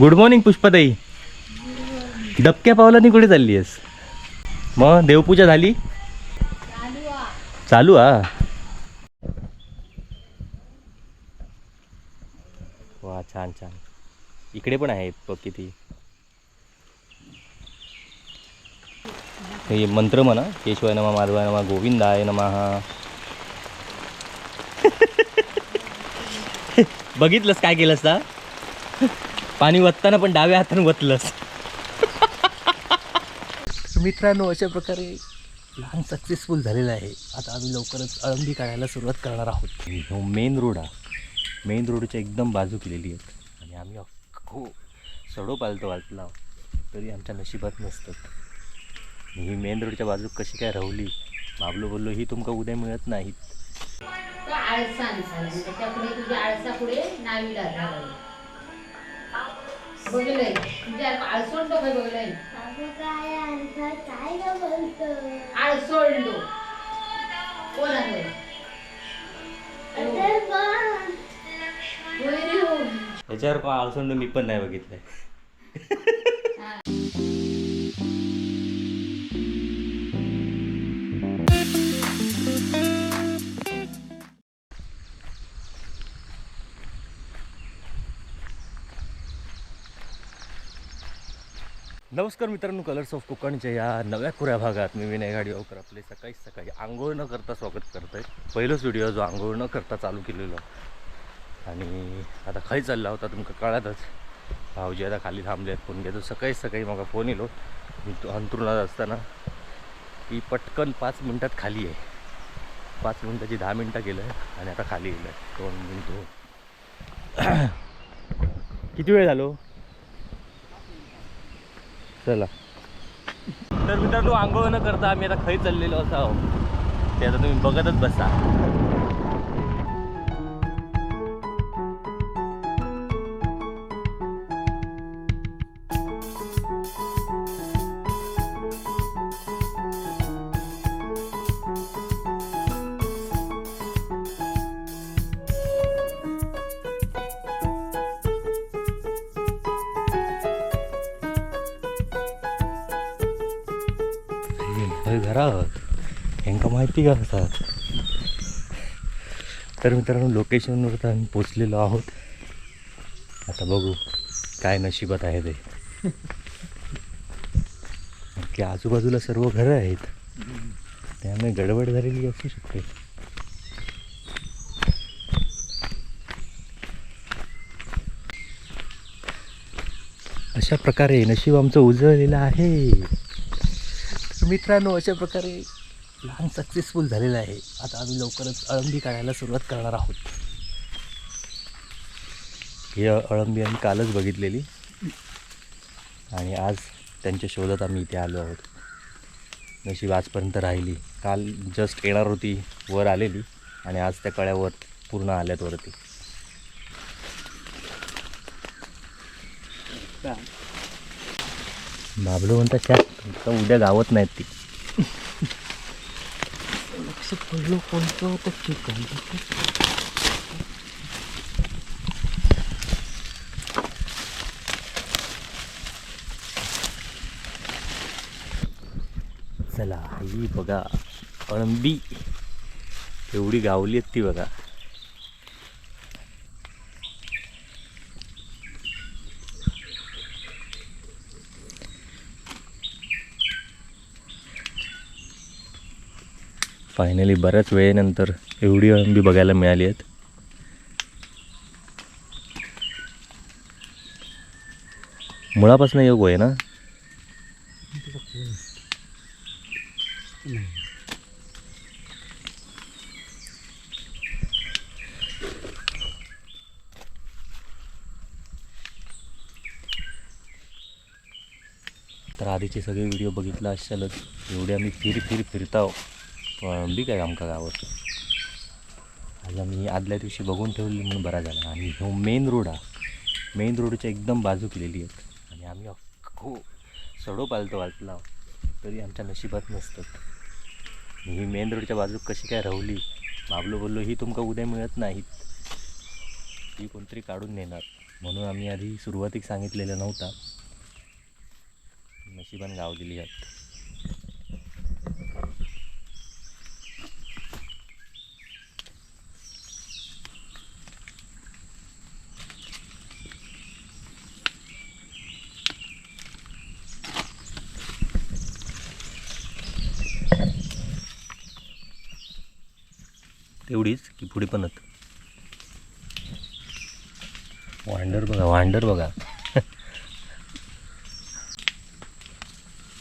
Good morning पुष्पाताई डबक्या पावलांनी कुठे चालली आहेस? मग देवपूजा झाली? चालू आ. वा छान छान. इकडे पण आहे बघ किती. हे मंत्र म्हणा केशवाय नमा माधवाय नमा गोविंदाय नमः. बघितलंस काय केलंस ना पाणी वतताना पण डाव्या हाताने वतलंस. मित्रांनो अशा प्रकारे लहान सक्सेसफुल झालेलं आहे. आता आम्ही लवकरच अळंबी काढायला सुरुवात करणार आहोत. मेन रोड हा मेन रोडच्या एकदम बाजू केलेली आहेत. आणि आम्ही अख्खो सडो पालतो वाचला तरी आमच्या नशिबात नसतात ही मेन रोडच्या बाजू कशी काय राहली बाबलो बोललो ही तुमका उद्या मिळत नाहीत. आळसा पुढे झालं बघलंय तुझ्या आळसोंड काय बघलंय काय आणतात काय ग बोलतो आळसोंड. कोण आहे? तर पण याच्यावर आळसोंड मी पण नाही बघितलंय. नमस्कार मित्रांनो कलर्स ऑफ कोकणच्या या नव्या खुऱ्या भागात मी विनय गाडीवकर आपले सकाळी सकाळी आंघोळ न करता स्वागत करत आहे. पहिलाच व्हिडिओ जो आंघोळ न करता चालू केलेलो. आणि आता खाली चालला होता तुमका कळातच. भाऊजी आता खाली थांबले आहेत फोन घेतो. सकाळी सकाळी मग फोन येलो. मी तो अंतरुणात असताना की पटकन पाच मिनटात खाली आहे. पाच मिनटाची दहा मिनटं गेलं आहे आणि आता खाली गेलं आहे. दोन मिनटं किती वेळ झालो? चला. तर मित्रांनो आंघोळ न करता आम्ही आता खाली चाललेलो असावं. ते आता तुम्ही बघतच बसा. ह्यांका माहिती तर मित्रांनो लोकेशनवर तर आम्ही पोचलेलो आहोत. आता बघू काय नशिबात आहे ते. की आजूबाजूला सर्व घरं आहेत. त्यामुळे गडबड झालेली असू शकते. अशा प्रकारे नशीब आमचं उजळलेलं आहे. मित्रांनो अशा प्रकारे लहान सक्सेसफुल झालेलं आहे. आता आम्ही लवकरच अळंबी काढायला सुरुवात करणार आहोत. ही अळंबी आम्ही कालच बघितलेली. आणि आज त्यांच्या शोधात आम्ही इथे आलो आहोत. नशीब आजपर्यंत राहिली. काल जस्ट येणार होती वर आलेली. आणि आज त्या कळ्यावर पूर्ण आल्यात वरती. बाबलो म्हणतात त्या उद्या गावत नाहीत ती. असं पडलं कोणतं होतं ठिकाण चला ही बघा अळंबी एवढी गावली आहेत ती बघा फायनली बऱ्याच वेळेनंतर एवढी अळंबी बघायला मिळाली आहेत. मुळापासून योग आहे ना? तर आधीचे सगळे व्हिडिओ बघितला असेलच. एवढे आम्ही फिर फिर फिरताव बी काय आमका गावात. आज आम्ही आदल्या दिवशी बघून ठेवली म्हणून बरा झाला. आणि हो मेन रोड हा. मेन रोडच्या एकदम बाजू केलेली आहेत. आणि आम्ही अख्खो सडो पालतो वाचला तरी आमच्या नशिबात नसतात ही मेन रोडच्या बाजू कशी काय राहुली? बाबलो बोललो ही तुमका उद्या मिळत नाहीत. ही कोणतरी काढून नेणार म्हणून आम्ही आधी सुरुवातीक सांगितलेलं नव्हता. नशिबान गाव दिली आहेत पुढे पण आहेत वांडर बघा. वांडर बघा.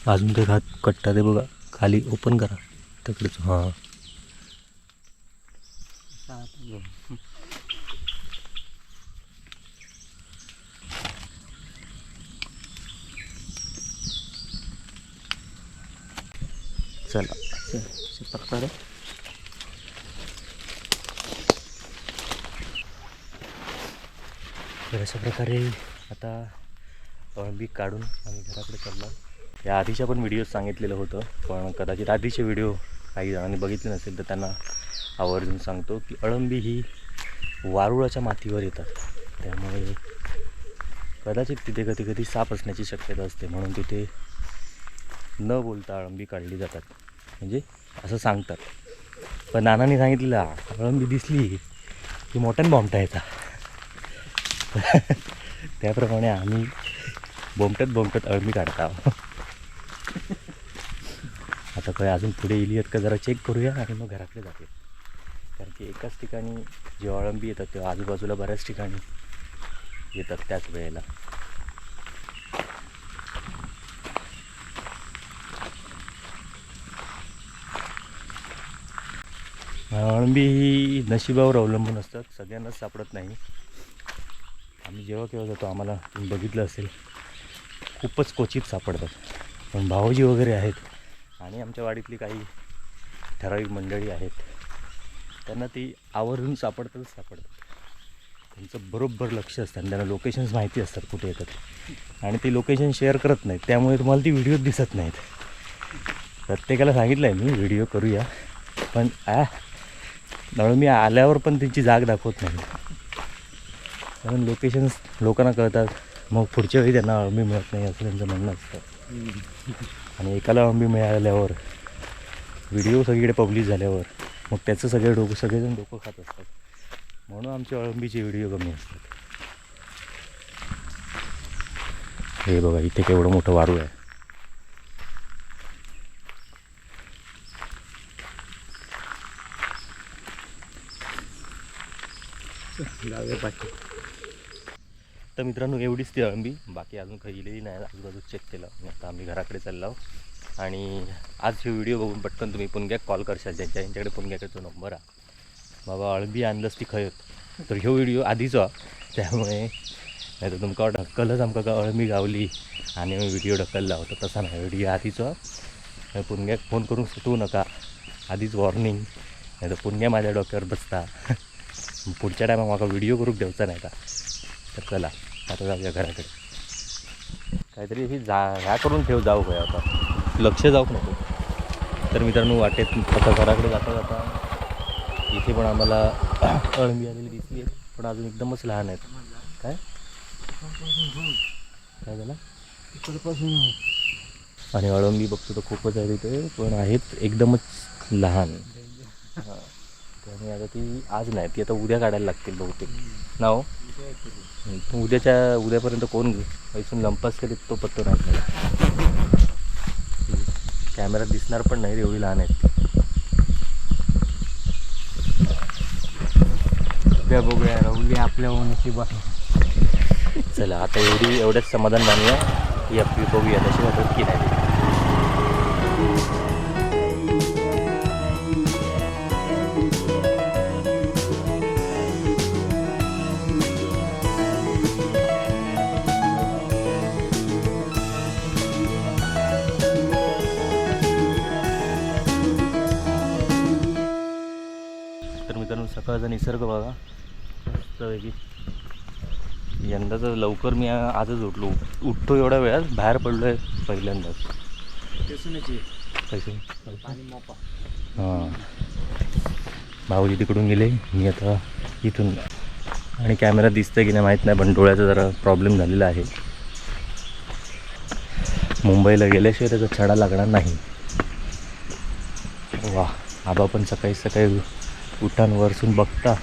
अजून ते घात कट्टा ते बघा. खाली ओपन करा. तिकडेच. हां. चला. रे तर अशा प्रकारे आता अळंबी काढून आम्ही घराकडे चाललो. या आधीच्या पण व्हिडिओ सांगितलेलं होतं पण कदाचित आधीचे व्हिडिओ काही जणांनी बघितले नसेल तर त्यांना आवर्जून सांगतो की अळंबी ही वारुळाच्या मातीवर येतात. त्यामुळे कदाचित तिथे कधी कधी साप असण्याची शक्यता असते म्हणून तिथे न बोलता अळंबी काढली जातात. म्हणजे असं सांगतात. पण नानाने सांगितलेलं अळंबी दिसली की मोठ्याने बॉम्बटा येतात त्याप्रमाणे आम्ही बोमटत बोमटत अळमी काढत आहोत आता काय अजून पुढे येईल आहेत का जरा चेक करूया आणि मग घराकडे जाते कारण की एकाच ठिकाणी जेव्हा अळंबी येतात तेव्हा आजूबाजूला बऱ्याच ठिकाणी येतात त्याच वेळेला. अळंबी ही नशिबावर अवलंबून असतात सगळ्यांनाच सापडत नाही. आम्ही जेव्हा केव्हा जातो आम्हाला तुम्ही बघितलं असेल खूपच क्वचित सापडतात. पण भाऊजी वगैरे आहेत आणि आमच्या वाडीतली काही ठराविक मंडळी आहेत त्यांना ती आवर्जून सापडतातच सापडतात. त्यांचं बरोबर लक्ष असतं आणि त्यांना लोकेशन्स माहिती असतात कुठे येतात. आणि ते लोकेशन शेअर करत नाहीत त्यामुळे तुम्हाला ती व्हिडिओ दिसत नाहीत. प्रत्येकाला सांगितलं आहे मी व्हिडिओ करूया. पण आ म्हणून मी आल्यावर पण त्यांची जाग दाखवत नाही. कारण लोकेशन्स लोकांना कळतात. मग पुढच्या वेळी त्यांना अळंबी मिळत नाही असं त्यांचं म्हणणं असतं. आणि एकाला अळंबी मिळाल्यावर व्हिडिओ सगळीकडे पब्लिश झाल्यावर मग त्याचं सगळे डोकं सगळेजण डोकं खात असतात. म्हणून आमचे अळंबीचे व्हिडिओ कमी असतात. हे बघा इथे केवढं मोठं वारू आहे. तर मित्रांनो एवढीच ती अळंबी बाकी अजून काही गेलेली नाही. आजूबाजू चेक केलं. आणि आता आम्ही घराकडे चाललो आणि आज हे व्हिडिओ बघून पटकन तुम्ही पुणग्याक कॉल करशाल ज्यांच्या यांच्याकडे पुणग्याकडे तो नंबर हा बाबा अळंबी आणलंच ती खयत तर ह्यो व्हिडिओ आधीचो हा. त्यामुळे नाही तर तुमका ढक्कलच आमकां का अळंबी गावली आणि आम्ही व्हिडिओ ढकलला होता. तसा नाही. व्हिडिओ आधीचो हा. पुणग्याक फोन करून सुटवू नका. आधीच वॉर्निंग नाही तर पुणग्या माझ्या डोक्यावर बसता. पुढच्या टायमाक म्हाका व्हिडिओ करूक देवचा नाही का? तर चला. आता जाऊया घराकडे. काहीतरी ही जा ह्या करून ठेव जाऊ काय आता. लक्ष जाऊ नको. तर मित्रांनो वाटेत आता घराकडे जाता जाता इथे पण आम्हाला अळंबी आलेली दिसली आहे. पण अजून एकदमच लहान आहेत. काय? काय झालं? आणि अळंबी बघतो तर खूपच आहे तिथे पण आहेत एकदमच लहान. हां. त्यामुळे आता ती आज नाही ती आता उद्या काढायला लागतील बहुतेक. ना हो पण उद्याच्या उद्यापर्यंत कोण पैसून लंपास करीत तो पत्तो नाही मला कॅमेऱ्यात दिसणार पण नाही रे, एवढी लहान आहेत. त्या बघूया राहुली आपल्या नशिबा चला आता एवढी एवढ्याच समाधान मानूया. ही आपली बघूया तशी वाटत की नाही. तर मित्रांनो सकाळचा निसर्ग बघा. मस्तपैकी. यंदा तर लवकर मी आजच उठलो. उठतो एवढ्या वेळात बाहेर पडलो आहे पहिल्यांदाच पैसे हां. भाऊजी तिकडून गेले. मी आता इथून. आणि कॅमेरा दिसतंय की नाही माहीत नाही पण डोळ्याचा जरा प्रॉब्लेम झालेला आहे. मुंबईला गेल्याशिवाय त्याचा छडा लागणार नाही. वा आबा पण सकाळी सकाळी उठान वरसून बघता.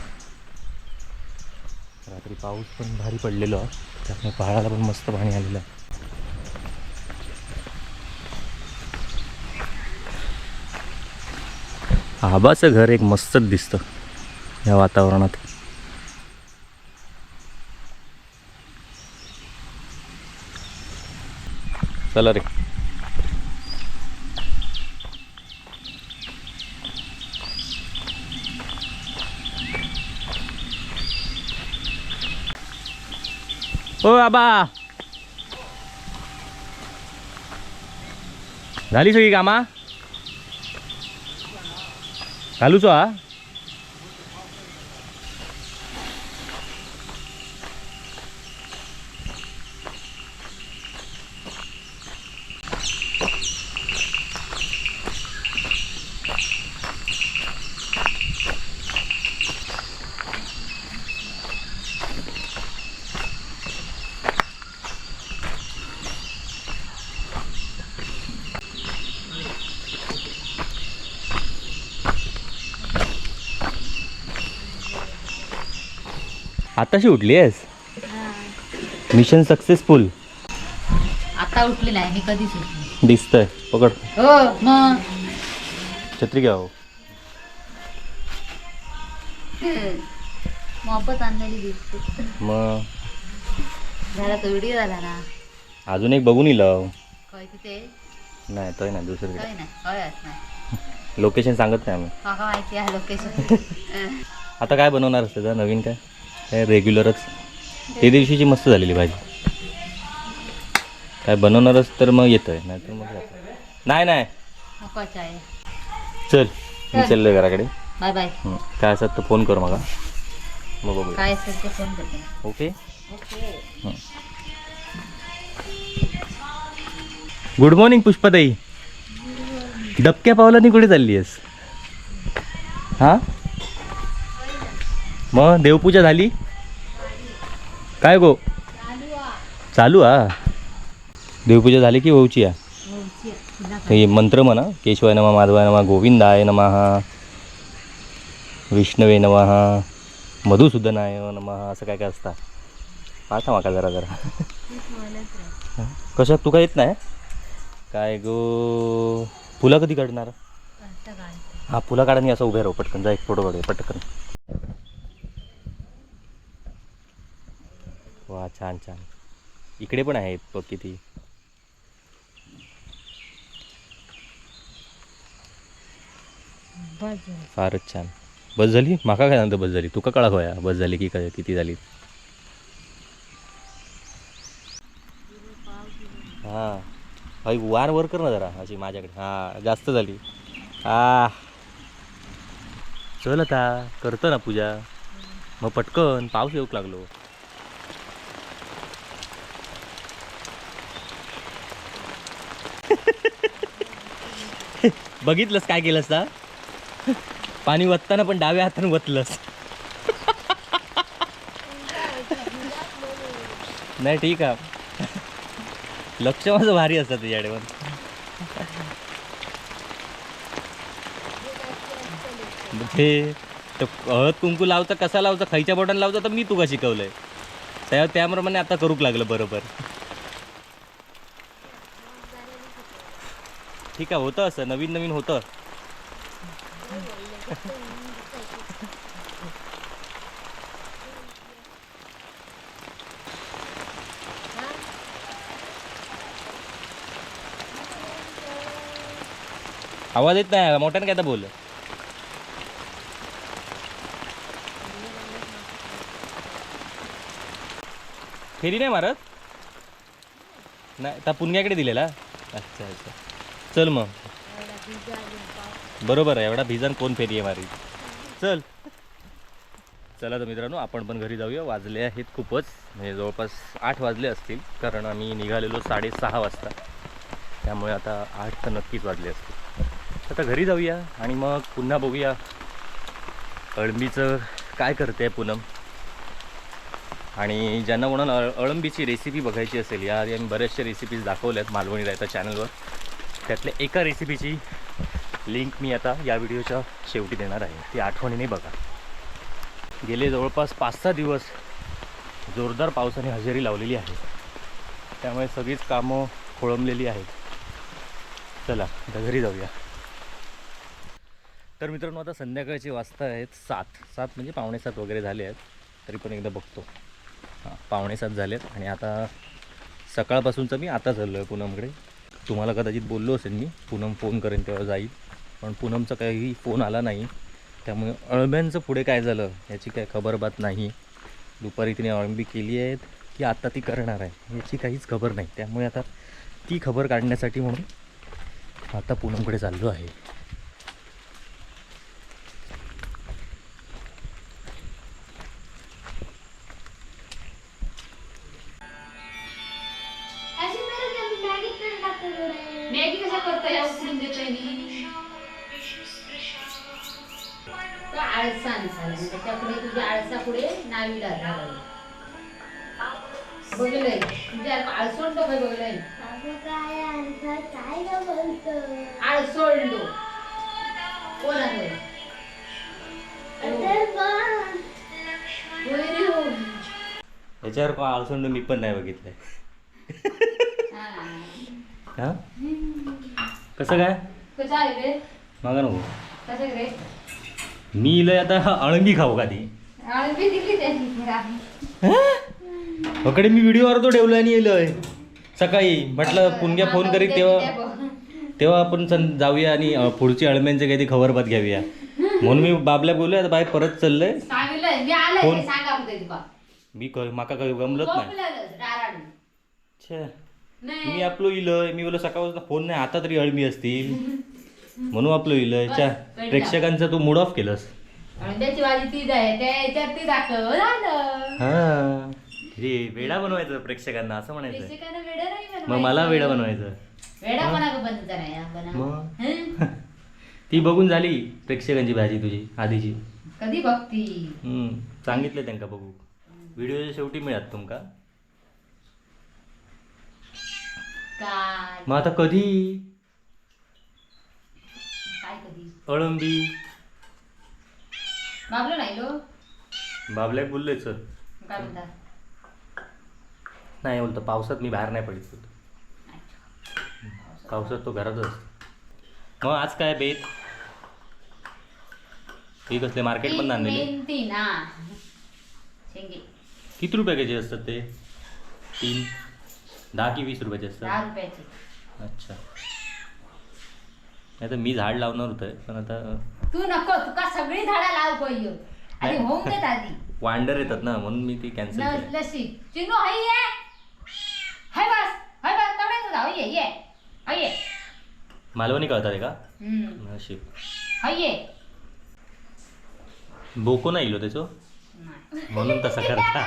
रात्री पाऊस पण भारी पडलेलो. त्यामुळे पहाडाला पण मस्त पाणी आलेलं. आहे आबाचं घर एक मस्तच दिसतं या वातावरणात. चला रे. ओ बाबा. झाली सगळी कामा? घालूच हा? आताशी उठली आहेस मिशन सक्सेसफुल आता उठली नाही मी कधीच उठली दिसतंय. पकड. हो मग? छत्री घ्या हो. मोफत आणलेली दिसते. मग? झाला तो व्हिडिओ झाला ना? अजून एक बघून इलं काय तिथे? नाही दुसरीकडे. नाही. लोकेशन सांगत नाही आम्ही. काका माहिती आहे लोकेशन आता काय बनवणार असतं नवीन काय? काय रेग्युलरच ते दिवशीची मस्त झालेली भाजी. काय बनवणारच तर मग येतोय नाही तर मग जातं. नाही नाही. नकोच आहे. चल मी चाललोय घराकडे. Bye bye. हं. काय असत तर फोन कर मला. मग बघूया. काय असेल ते फोन करते. ओके? ओके. गुड मॉर्निंग पुष्पाताई. डबक्या पावलांनी कुठे चालली आहेस हां? मग देवपूजा झाली? काय गो? चालू हा देवपूजा झाली की होऊची या हे मंत्र म्हणा केशवाय नमा माधवाय नमा गोविंदाय नमः विष्णवे नमः मधुसूदनाय नमः असं काय काय असतं? पाठा माका जरा जरा? कशात? तू काय येत नाही? काय गो? फुलं कधी काढणार? हा फुलं काढा असं उभे राहू पटकन जा एक फोटो काढूया पटकन. वा छान छान. इकडे पण आहे बघ किती. फारच छान. बस झाली? माका काय सांगतो बस झाली? तुका कळा होया बस झाली की काय किती झाली. हां. भाई वार वर कर ना जरा अशी माझ्याकडे. हां जास्त झाली. आ. चल आता करतो ना पूजा. मग पटकन पाऊस येऊक लागलो. बघितलंस काय केलंस ना पाणी वतताना पण डाव्या हाताने वतलंस. नाही ठीक आहे. लक्ष माझं भारी असतं तुझ्याकडे पण. ते तर हळद कुंकू लावता कसा लावता खायच्या बटन लावता तर मी तुका शिकवलंय. त्या त्याप्रमाणे आता करूक लागलं बरोबर. ठीक आहे होतं असं नवीन नवीन होतं. आवाज येत नाही मोठ्याने काय तर बोल. फेरी नाही मारत? नाही त्या पुणग्याकडे दिलेला. अच्छा अच्छा. चल मग. बरोबर आहे एवढा भिजन कोण फेरी आहे मारी? चल. चला तर मित्रांनो आपण पण घरी जाऊया. वाजले आहेत खूपच. म्हणजे जवळपास आठ वाजले असतील कारण आम्ही निघालेलो साडेसहा वाजता. त्यामुळे आता आठ तर नक्कीच वाजले असतील. आता घरी जाऊया आणि मग पुन्हा बघूया अळंबीचं काय करते आहे पूनम. आणि ज्यांना कोणाला अळंबीची रेसिपी बघायची असेल या आधी आम्ही बऱ्याचशा रेसिपीज दाखवल्या आहेत मालवणी रायता चॅनलवर त्यातल्या एका रेसिपीची लिंक मी आता या व्हिडिओच्या शेवटी देणार आहे. ती आठवणीने बघा. गेले जवळपास पाच सहा दिवस जोरदार पावसाने हजेरी लावलेली आहे. त्यामुळे सगळीच कामं खोळंबलेली आहेत. चला आता घरी जाऊया. तर मित्रांनो आता संध्याकाळची वाजता आहेत सात. सात म्हणजे पावणे सात वगैरे झाले आहेत. तरी पण एकदा बघतो. हां पावणेसात झालेत. आणि आता सकाळपासूनचं मी आता चाललो आहे पूनमकडे तुम्हाला कदाचित बोललो असेल मी पूनम फोन करेन तेव्हा जाईल. पण पूनमचा काही फोन आला नाही. त्यामुळे अळब्यांचं पुढे काय झालं याची काय खबर बात नाही. दुपारी तिने अळंबी केली आहेत की आत्ता ती करणार आहे याची काहीच खबर नाही. त्यामुळे आता ती खबर काढण्यासाठी म्हणून आता पूनमकडे चाललो आहे. याच्यावर का आळसंड मी पण नाही बघितलंय. हा. हां? कसं काय? मागा नको. मी इलंय आता अळंबी खाऊ का ती? पकडे मी व्हिडिओवर तो ठेवला आणि येलोय सकाळी म्हटलं पुणग्या फोन करीत तेव्हा तेव्हा आपण सं जाऊया आणि पुढची अळम्यांचे काही खबरबात घ्यावीया म्हणून मी बाबल्या बोललोय आता बाहेर परत चाललंय. सांगितलंय मी आलंय कोण? ते सांगा होते तुका मी क- माका काही गमलत नाही. छे मी आपलो इलय मी बोलो सकाळपासून फोन नाही आता तरी अळमी असतील. म्हणून आपलो इलय. च्या कळलं. प्रेक्षकांचा तू मूड ऑफ केलंस. अंड्याची भाजी तीच आहे त्या याच्यात ती दाखव. झालं. हा. वेडा बनवायचं प्रेक्षकांना असं म्हणायचं. प्रेक्षकांना वेडं नाही बनवायचं. मग मला वेडा बनवायचं. वेडा. मग? हं? ती बघून झाली प्रेक्षकांची भाजी तुझी आधीची. कधी बघती? हम्म, सांगितलं त्यांका बघू. व्हिडिओच्या शेवटी मिळत तुमका? काय? मग आता कधी? काय कधी? अळंबी. बाबलो नाही लो. बाबल्याक बोललोय सर काय म्हणता नाही बोलतो पावसात मी बाहेर नाही पडित. पावसात तो घरातच असतो. मग आज काय बेत? ही कसले मार्केट पण मेहनती ना शेंगे. किती रुपयाचे असतात ते? तीन? दहा की वीस रुपयाचे दहा असतात रुपयाचे. अच्छा. नाही तर मी झाड लावणार होतं पण आता तू नको तुका सगळी झाडा लाव पहियो आधी नाही. होऊन देत आधी. वांडर येतात ना म्हणून मी ती कॅन्सल केली. लसी चिनू हाय ये. हाय बस हाय बस तवडे हाय ये ये. हाय ये. मालवणी कळतात आहे का? हम्म. नशीब हाय ये. बोको नाही इलो त्याचो? म्हणून तसा करता.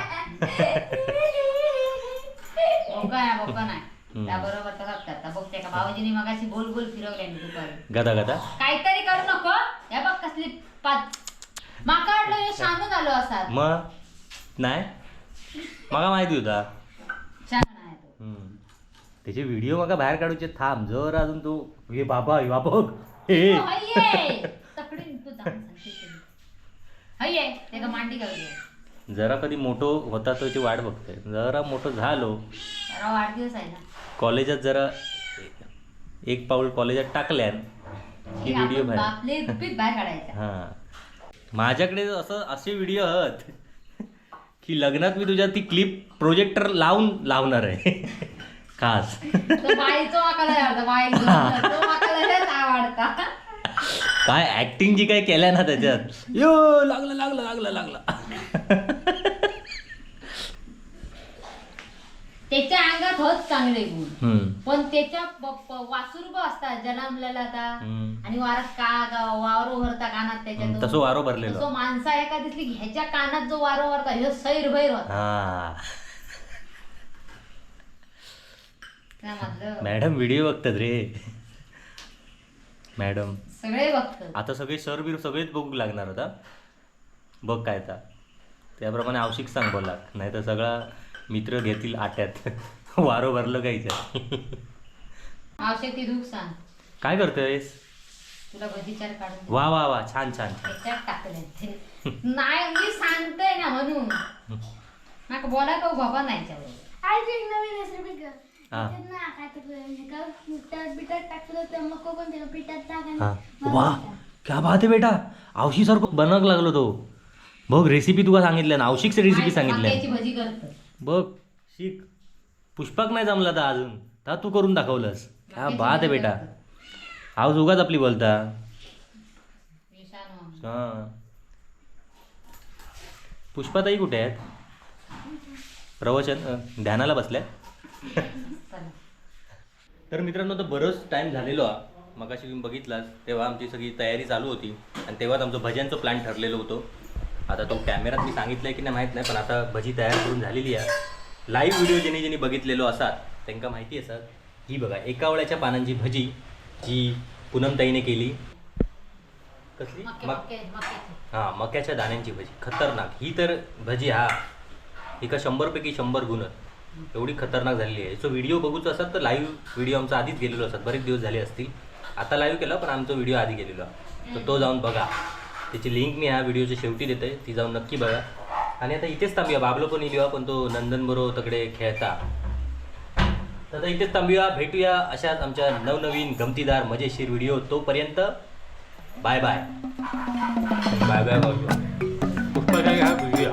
बोका नाही बोका नाही हम्म. त्याबरोबर तसाच करता बघ त्या का? भाऊजीने मगाशी गोल गोल फिरवले मी दुपारी गदा गदा? काहीतरी करू नको. हे बघ कसली पाच माका वाटलं हे शांत झालो असा मग नाही? मला माहिती होता. शांत नाही तो. हम्म. त्याचे व्हिडिओ मग बाहेर काढूचे. थांब जर अजून तू. हे बाबा हे बाबा. बघ हे हो, हाय ये. तकडे तू जाऊन सांगते ते. मांडी जरा कधी मोठो होता त्याची वाट बघते जरा मोठं झालो जरा वाढदिवस आहे ना. कॉलेजात जरा एक पाऊल कॉलेजात टाकल्यान की व्हिडिओ बाहेर. हां. माझ्याकडे असं असे व्हिडिओ आहेत की लग्नात मी तुझ्या ती क्लिप प्रोजेक्टर लावून लावणार आहे. खास. तो तो काय ऍक्टिंग जी काय केल्या ना त्याच्यात? यो लागलं लागलं लागलं लागलं. त्याच्या अंगात होत चांगले गुण. हम्म. पण त्याच्या वासुरूप असतात जन्मलेला आता हम्म. आणि वारात का गा- वारो भरता कानात त्याच्यात. तसं वारो भरलेलं. तसं माणसा एका दिसली की ह्याच्या कानात जो वारो भरता ह्यो सैर भैर होता. हा. काय म्हटलं मॅडम व्हिडिओ बघतात रे. मॅडम. सगळे बघतात. आता सगळे सर बीर सगळेच बघू लागणार होता बघ काय आता. त्याप्रमाणे आवशिक सांग बोला. नाही तर सगळा मित्र घेतील आट्यात. वारो भरलं काहीच. आवश्यक ती दुःख सांग. काय करतोयस? तुला भजीचार काढून दे. वा वा वा. छान छान छान. त्याच्यात टाकले ते. नाही मी सांगते ना म्हणून. बोला तो बाबा नाही याच्याबरोबर. आज एक नवीन रेसिपी कर. हा. हे. हा वा क्या बात आहे बेटा. आवशी सारखं बनक लागलो तो. बघ रेसिपी तुला सांगितलं ना. आवशिकची रेसिपी नाही, सांगितलं मक्याची भजी करतो. बघ शिक. पुष्पाक नाही जमला तर अजून. तर तू करून दाखवलंस. क्या बात आहे बेटा. आवाज उगाच आपली बोलता. हा. पुष्पाताई कुठे आहेत? प्रवचन ध्यानाला बसल्या. तर मित्रांनो तर बरंच टाईम झालेलो हा. मगाशी तुम्ही बघितलाच तेव्हा आमची सगळी तयारी चालू होती. आणि तेव्हाच आमचं भज्यांचं प्लॅन ठरलेलं होतं. आता तो कॅमेरात मी सांगितलं आहे की नाही माहीत नाही पण आता भजी तयार करून झालेली आहे. लाईव्ह व्हिडिओ ज्यांनी ज्यांनी बघितलेलो असात त्यांना माहिती असतात ही बघा एका वळ्याच्या पानांची भजी जी पूनमताईने केली. कसली? मक हां मक्याच्या दाण्यांची भजी. खतरनाक. ही तर भजी हा. एका शंभरपैकी शंभर गुण. एवढी खतरनाक झालेली आहे. सो व्हिडिओ बघूच असतात तर लाईव्ह व्हिडिओ आमचा आधीच गेलेलो असतात बरेच दिवस झाले असतील. आता लाईव्ह केला पण आमचा व्हिडिओ आधी गेलेलो. तर तो जाऊन बघा. त्याची लिंक मी ह्या व्हिडिओच्या शेवटी देते. ती जाऊन नक्की बघा. आणि आता इथेच थांबूया. बाबलो पण येऊया पण तो नंदन बरो तकडे खेळता. तर आता इथेच थांबूया. भेटूया अशाच आमच्या नवनवीन गमतीदार मजेशीर व्हिडिओ तोपर्यंत. Bye bye bye bye bye Pushpa काय व्हिडिओ